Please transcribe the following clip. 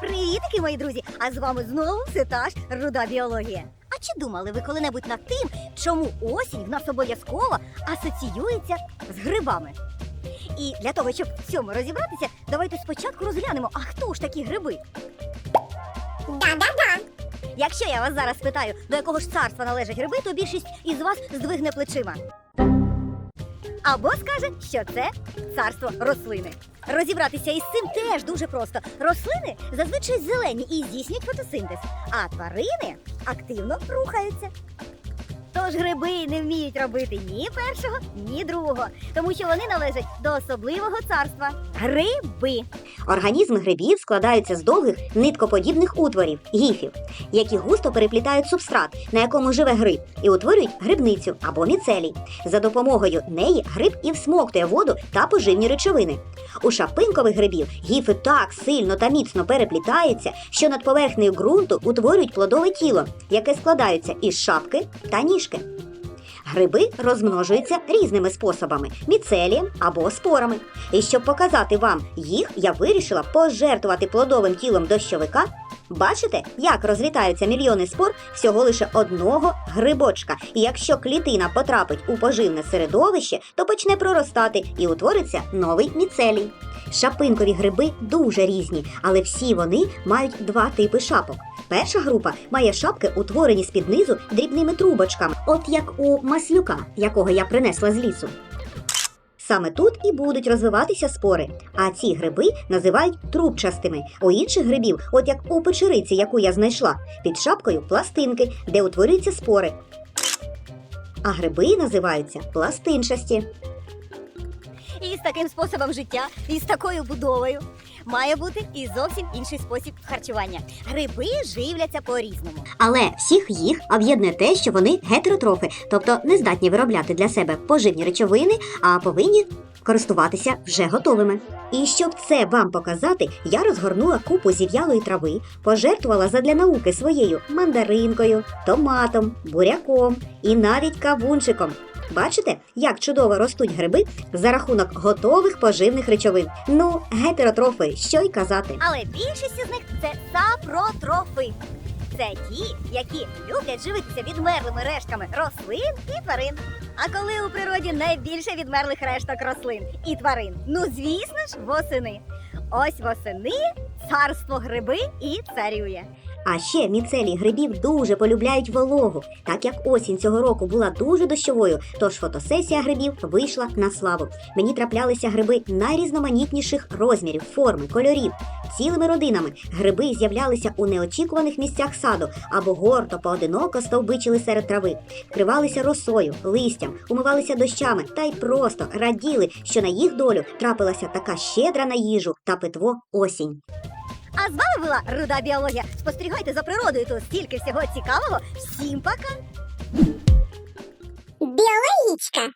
Привітики, мої друзі! А з вами знову все та ж руда біологія. А чи думали ви коли-небудь над тим, чому осінь в нас обов'язково асоціюється з грибами? І для того, щоб в цьому розібратися, давайте спочатку розглянемо, а хто ж такі гриби? Да-да-да. Якщо я вас зараз спитаю, до якого ж царства належать гриби, то більшість із вас здвигне плечима. Або скаже, що це царство рослини. Розібратися із цим теж дуже просто. Рослини зазвичай зелені і здійснюють фотосинтез, а тварини активно рухаються. Тож гриби не вміють робити ні першого, ні другого, тому що вони належать до особливого царства гриби. Організми грибів складаються з довгих ниткоподібних утворів гіфів, які густо переплітають субстрат, на якому живе гриб, і утворюють грибницю або міцелій. За допомогою неї гриб і всмоктує воду та поживні речовини. У шапинкових грибів гіфи так сильно та міцно переплітаються, що над поверхнею ґрунту утворюють плодове тіло, яке складається із шапки та ніжки. Гриби розмножуються різними способами міцелієм або спорами. І щоб показати вам їх, я вирішила пожертвувати плодовим тілом дощовика. Бачите, як розлітаються мільйони спор всього лише одного грибочка. І якщо клітина потрапить у поживне середовище, то почне проростати і утвориться новий міцелій. Шапинкові гриби дуже різні, але всі вони мають два типи шапок. Перша група має шапки, утворені з-під низу дрібними трубочками, от як у маслюка, якого я принесла з лісу. Саме тут і будуть розвиватися спори, а ці гриби називають трубчастими. У інших грибів, от як у печериці, яку я знайшла, під шапкою пластинки, де утворюються спори. А гриби називаються пластинчасті. І з таким способом життя, і з такою будовою має бути і зовсім інший спосіб харчування. Гриби живляться по-різному. Але всіх їх об'єднує те, що вони гетеротрофи, тобто не здатні виробляти для себе поживні речовини, а повинні користуватися вже готовими. І щоб це вам показати, я розгорнула купу зів'ялої трави, пожертвувала задля науки своєю мандаринкою, томатом, буряком і навіть кавунчиком. Бачите, як чудово ростуть гриби за рахунок готових поживних речовин. Ну, гетеротрофи, що й казати. Але більшість із них це сапротрофи. Це ті, які люблять живитися відмерлими рештками рослин і тварин. А коли у природі найбільше відмерлих решток рослин і тварин? Ну звісно ж, восени. Ось восени царство гриби і царює. А ще міцелій грибів дуже полюбляють вологу, так як осінь цього року була дуже дощовою, тож фотосесія грибів вийшла на славу. Мені траплялися гриби найрізноманітніших розмірів, форми, кольорів. Цілими родинами гриби з'являлися у неочікуваних місцях саду або гордо поодиноко стовбичили серед трави, вкривалися росою, листям, умивалися дощами та й просто раділи, що на їх долю трапилася така щедра на їжу та питво осінь. А з вами була Руда Біологія. Спостерігайте за природою, тут стільки всього цікавого. Всім пока! Біологічка.